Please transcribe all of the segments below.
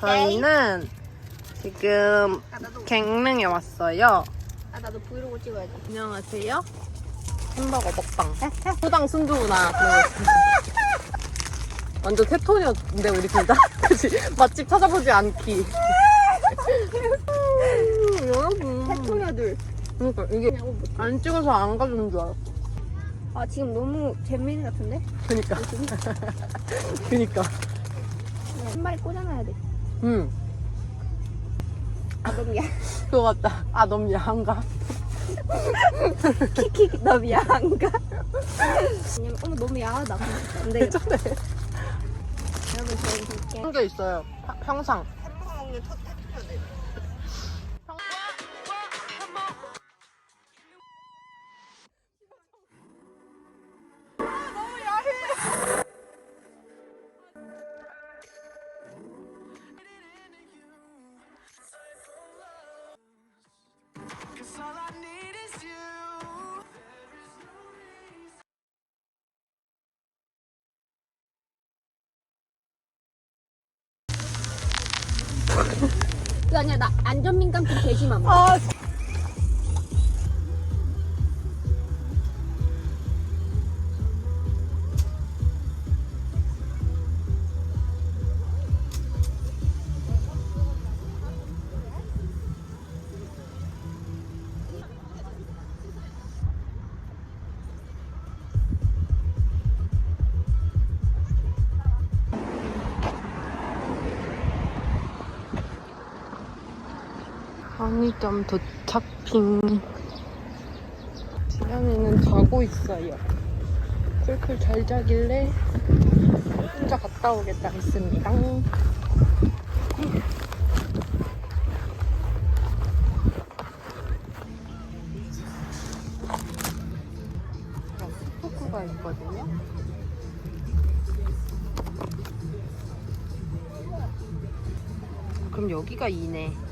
저희는 지금 아 나도 갱릉에 왔어요. 아 나도 브이로그 찍어야지. 안녕하세요. 햄버거 먹방. 소당 순두부나. 완전 테토니였는데 우리 둘 다. 그치? 맛집 찾아보지 않기. 음, 여러분. 테토녀들. 그러니까 이게 안 찍어서 안 가져온 줄 알아. 아 지금 너무 재미있는 것 같은데? 그니까. 그니까. 신발에 꽂아놔야 돼. 음. 아 너무 야. 그거 같다. 아, 너무 야한가? 키키 너무 야한가? 왜냐면 어머 너무 야하다. 안 되겠다. 전에 여러분 저희 볼게. 한 게 있어요. 파- 평상. 햄버거 먹는 첫 그게 아니라 나 안전민감 좀 되지만. 아, 편의점 도착핑. 지연이는 자고 있어요. 풀풀 잘 자길래 혼자 갔다 오겠다 했습니다. 스포크가 있거든요. 그럼 여기가 2네.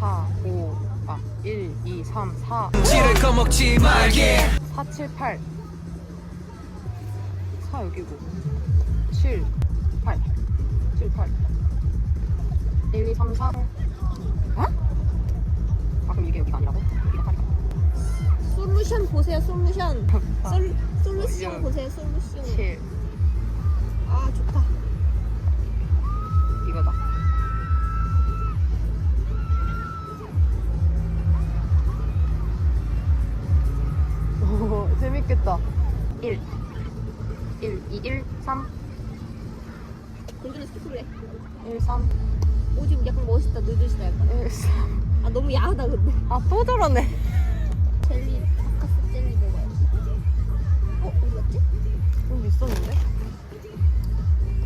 4, 5, 아, 1, 2, 3, 4, 지를 꺼먹지 말게 4, 7, 8. 4 여기고. 7, 8. 7, 8. 1, 2, 3, 4. 어? 아, 그럼 이게 여기가 아니라고? 여기가 8이다. 솔루션 보세요 솔루션. 솔 솔루션 영. 보세요 솔루션. 7. 아 좋다. 이거다. 오, 재밌겠다. 1. 1, 2, 1, 3. 건드려 스쿨해. 1, 3. 오 지금 약간 멋있다 늦으시다 약간. 1, 3. 아 너무 야하다 근데. 아, 또 저러네. 젤리 바카스 젤리 먹어야지. 어 어디 갔지? 좀 있었는데?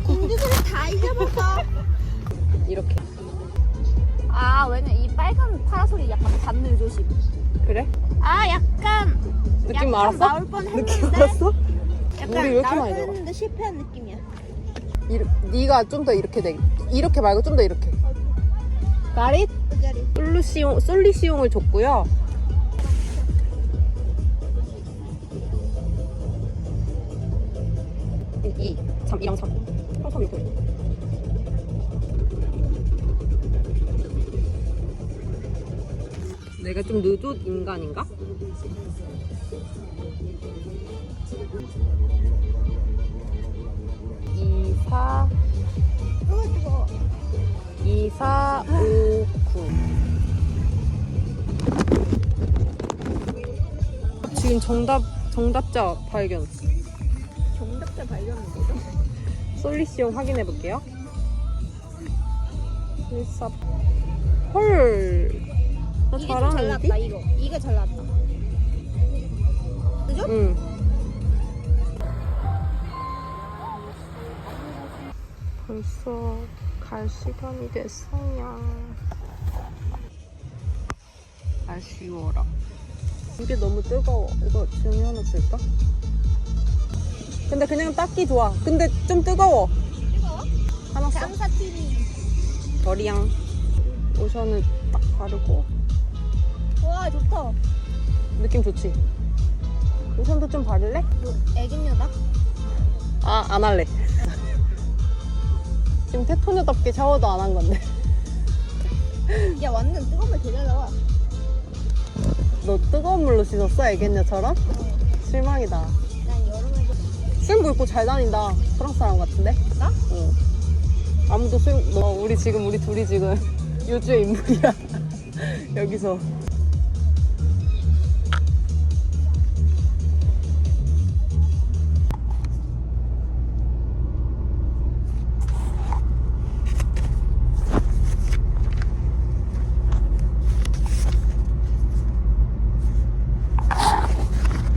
공주들을 다 잊어버렸어. 이렇게. 아 왜냐 이 빨간 파라솔이 약간 단늘 조심. 그래? 아 약간 느낌 약간 알았어? 나올 뻔했는데. 느낌 알았어? 약간 우리 왜 이렇게 나올 많이 들어가? 실패한 느낌이야. 이르, 네가 좀 더 이렇게 돼. 이렇게 말고 좀 더 이렇게. 가릿? 그 자리. 솔루시용, 솔리시용을 줬고요. 이, 3, 2랑 3. 어, 3 이렇게. 내가 좀 늦은 인간인가? 이, 사, 어 뜨거. 2, 4, 5, 9. 지금 정답, 정답자 발견. 정답자 발견은 뭐죠? 솔리시용 확인해 볼게요. 1, 4, 헐. 나 이게 좀 잘? 나왔다 이거. 이게 잘 나왔다. 그죠? 응. 벌써 갈 시간이 됐어요. 아쉬워라. 이게 너무 뜨거워. 이거 지훈이 하나 줄까? 근데 그냥 닦기 좋아. 근데 좀 뜨거워. 뜨거워? 하나 써? 장사 TV. 머리양. 로션을 딱 바르고. 와 좋다. 느낌 좋지? 로션도 좀 바를래? 뭐 애기녀다? 아, 안 할래. 지금 테토녀답게 샤워도 안 한 건데. 야 완전 뜨거운 물 되려나 너 뜨거운 물로 씻었어? 애견녀처럼? 실망이다. 난 여름에도 수영복 입고 잘 다닌다. 프랑스 사람 같은데? 나? 응. 아무도 수영, 너, 우리 지금, 우리 둘이 지금 요주의 인물이야. 여기서